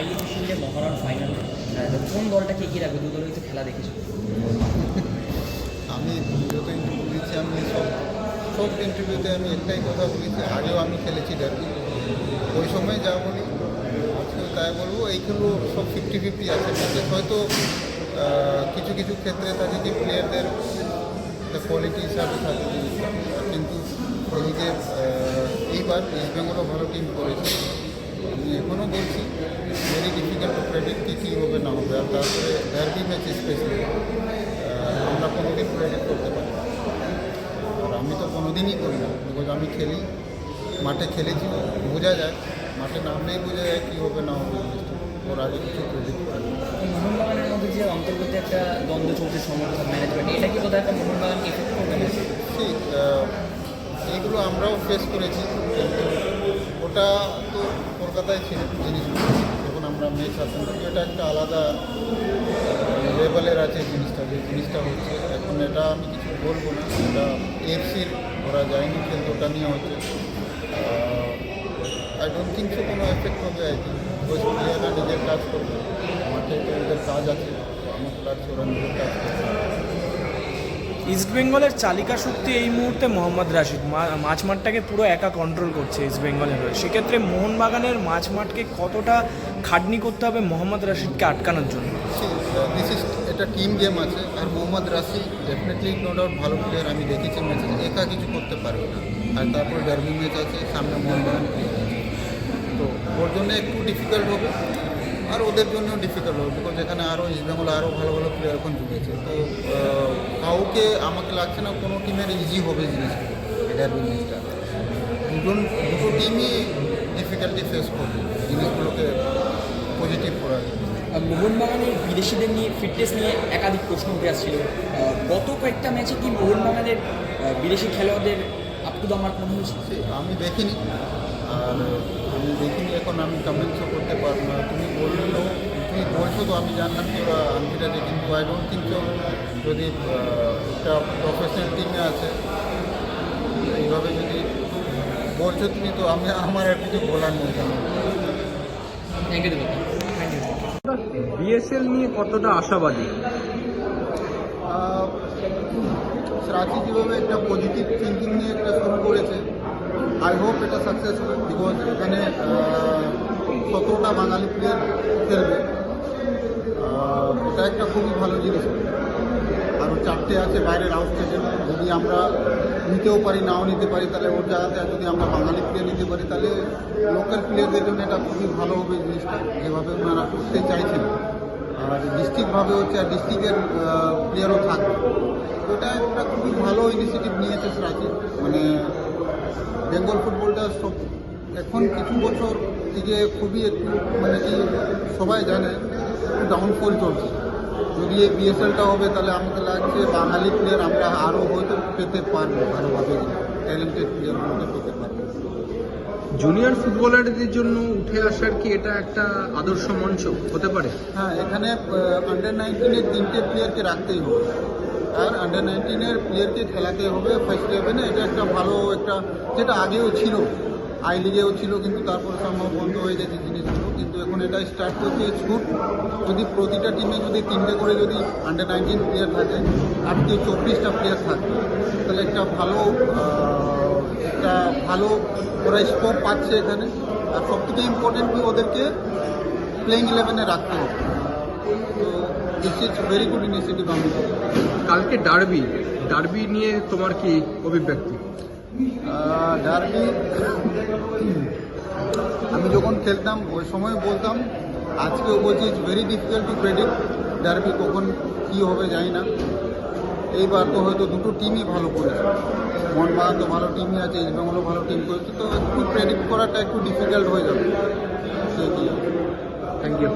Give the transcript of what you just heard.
IM শিল্ডে মহারণ final কোন দলটাকে এগিয়ে রাখবে? দু দলের খেলা দেখেছ। আমি যত ইন্টারভিউ দিয়েছি, আমি সব সব ইন্টারভিউতে আমি একটাই কথা বলেছি, আগেও আমি খেলেছি ডার্বি ওই সময় যা বলি তাই বলব এইগুলো সব ফিফটি ফিফটি আছে ম্যাচে হয়তো কিছু কিছু ক্ষেত্রে থাকে কি প্লেয়ারদের কোয়ালিটি হিসাবে থাকে। কিন্তু এই যে এইবার ইস্ট বেঙ্গলও ভালো টিম করেছে। আমি এখনও বলছি ভেরি ডিফিকাল্ট টু প্রেডিক্ট কী কী হবে না হবে আর তারপরে ডার্বি ম্যাচ স্পেশালি আমরা কোনোদিন প্রেডিক্ট করতে পারি। আর আমি তো কোনোদিনই করি না। বিকজ আমি খেলি মাঠে খেলেছি। বোঝা যায় মাঠে নামলেই বোঝা যায় কী হবে না হবে ওর আগে কিছু প্রেডিক্ট করি। মোহনবাগানের মধ্যে যে অন্তর্গত একটা দ্বন্দ্ব চলছে সমর্থক ম্যানেজমেন্ট এটা কি কোথাও একটা মোহনবাগানকে এফেক্ট করবে না এইগুলো আমরাও ফেস করেছি। কিন্তু ওটা তো কলকাতায় ছিল জিনিসগুলো যখন আমরা ম্যাচ আসেন কিন্তু এটা একটা আলাদা লেভেলের আছে জিনিসটা, যে জিনিসটা হচ্ছে এখন এটা আমি কিছু বলব না। এটা এফসির ওরা যায়নি খেলতে, ওটা নিয়ে হচ্ছে আই ডোন্ট থিঙ্ক সো কোনো এফেক্ট হবে থিঙ্ক ওই প্লেয়াররা নিজের কাজ করবে মাঠে তো কাজ আছে আমাকে লাগছে ওরা নিজের কাজ করবে। ইস্টবেঙ্গলের চালিকা শক্তি এই মুহূর্তে মোহাম্মদ রাশিদ। মা- মাছ মাঠটাকে পুরো একা কন্ট্রোল করছে ইস্টবেঙ্গলের হয়ে। সেক্ষেত্রে মোহনবাগানের মাছ মাঠকে কতটা খাটনি করতে হবে মোহাম্মদ রাশিদকে আটকানোর জন্য? দিস ইজ এটা টিম গেম আছে, আর Mohammad Rashid definitely no doubt ভালো প্লেয়ার আমি দেখেছি ম্যাচে একা কিছু করতে পারবে না। আর তারপরে ডার্বি ম্যাচ আছে, সামনে মোহনবাগান। তো, ওর জন্য একটু ডিফিকাল্ট হবে, আর ওদের জন্যও ডিফিকাল্ট হবে বিকজ এখানে আরও ইস্টবেঙ্গল আরও ভালো ভালো প্লেয়ার এখন জুড়েছে। তো কাউকে আমাকে লাগছে না কোনো টিমের ইজি হবে জিনিসটা ডার্বি ম্যাচটা দুজন দুটো টিমই ডিফিকাল্টি ফেস করবে জিনিসগুলোকে পজিটিভ করার মোহনবাগানের বিদেশিদের নিয়ে ফিটনেস নিয়ে একাধিক প্রশ্ন উঠে আসছিল। গত কয়েকটা ম্যাচে কি মোহনবাগানের বিদেশি খেলোয়াড়দের আপ টু আমার মনে হয়েছে? আমি দেখিনি। আর আমি দেখিনি এখন আমি কমেন্টসও করতে পারব না। তুমি বলল তুমি বলছো তো আমি জানলাম কি ওরা আনফিট আছে কিন্তু আই ডোন্ট থিঙ্ক সো যদি একটা প্রফেশনাল টিমে আছে এইভাবে যদি বলছো তুমি তো আমি আমার আর কিছু বলার নেই। Thank you thank you BSL নিয়ে কতটা আশাবাদী? রাঁচি যেভাবে একটা পজিটিভ থিঙ্কিং নিয়ে একটা শুরু করেছে আই হোপ এটা সাকসেস হবে বিকজ এখানে সতেরোটা বাঙালি প্লেয়ার খেলবে। এটা একটা খুবই ভালো জিনিস। আর চারটে আছে বাইরের আউট স্টেটের যদি আমরা নিতেও পারি, নাও নিতে পারি, তাহলে ওর জায়গাতে যদি আমরা বাঙালি প্লেয়ার নিতে পারি, তাহলে লোকাল প্লেয়ারদের জন্য এটা খুবই ভালো হবে জিনিসটা। যেভাবে ওনারা করতে চাইছেন। আর ডিস্ট্রিক্টভাবে হচ্ছে আর ডিস্ট্রিক্টের প্লেয়ারও থাকবে। ওটা একটা খুবই ভালো ইনিশিয়েটিভ নিয়েছে রাঁচি মানে বেঙ্গল ফুটবলটা সব এখন কিছু বছর থেকে খুবই একটু মানে কি সবাই জানে একটু ডাউনফল চলছে। যদি এই বিএসএলটা হবে তাহলে আমাকে লাগছে বাঙালি প্লেয়ার আমরা আরও হয়তো পেতে পারব ভালোভাবে। ট্যালেন্টেড প্লেয়ারগুলোকে পেতে পারব। জুনিয়র ফুটবলারদের জন্য উঠে আসার কি এটা একটা আদর্শ মঞ্চ? হতে পারে। হ্যাঁ এখানে আন্ডার নাইনটিনের তিনটে প্লেয়ারকে রাখতেই হবে। আর আন্ডার নাইনটিনের প্লেয়ারকে খেলাতে হবে ফার্স্ট ইলেভেনে এটা একটা ভালো একটা যেটা আগেও ছিল। আই লিগেও ছিল, কিন্তু তারপর সম্ভব বন্ধ হয়ে গেছে জিনিসগুলো। কিন্তু এখন এটা স্টার্ট করছে স্কুট যদি প্রতিটা টিমে যদি তিনটে করে যদি আন্ডার নাইনটিন প্লেয়ার থাকে, আর কি চব্বিশটা প্লেয়ার থাকে, তাহলে একটা ভালো একটা ভালো ওরা স্কোপ পাচ্ছে এখানে। আর সব থেকে ইম্পর্টেন্ট কি ওদেরকে প্লেইং ইলেভেনে রাখতে হবে। তো this is very good initiative আমি কালকে ডার্বি ডার্বি নিয়ে তোমার কি অভিব্যক্তি? ডার্বি আমি যখন খেলতাম, ওই সময় বলতাম, আজকেও বলছি it's very difficult to predict derby কখন কী হবে, জানি না। এইবার তো হয়তো দুটো টিমই ভালো করেছে। মোহনবাগান তো ভালো টিমই আছে ইস্টবেঙ্গলও ভালো টিম করেছে, তো একটু প্রেডিক্ট করাটা একটু ডিফিকাল্ট হয়ে যাবে। সেই থ্যাংক ইউ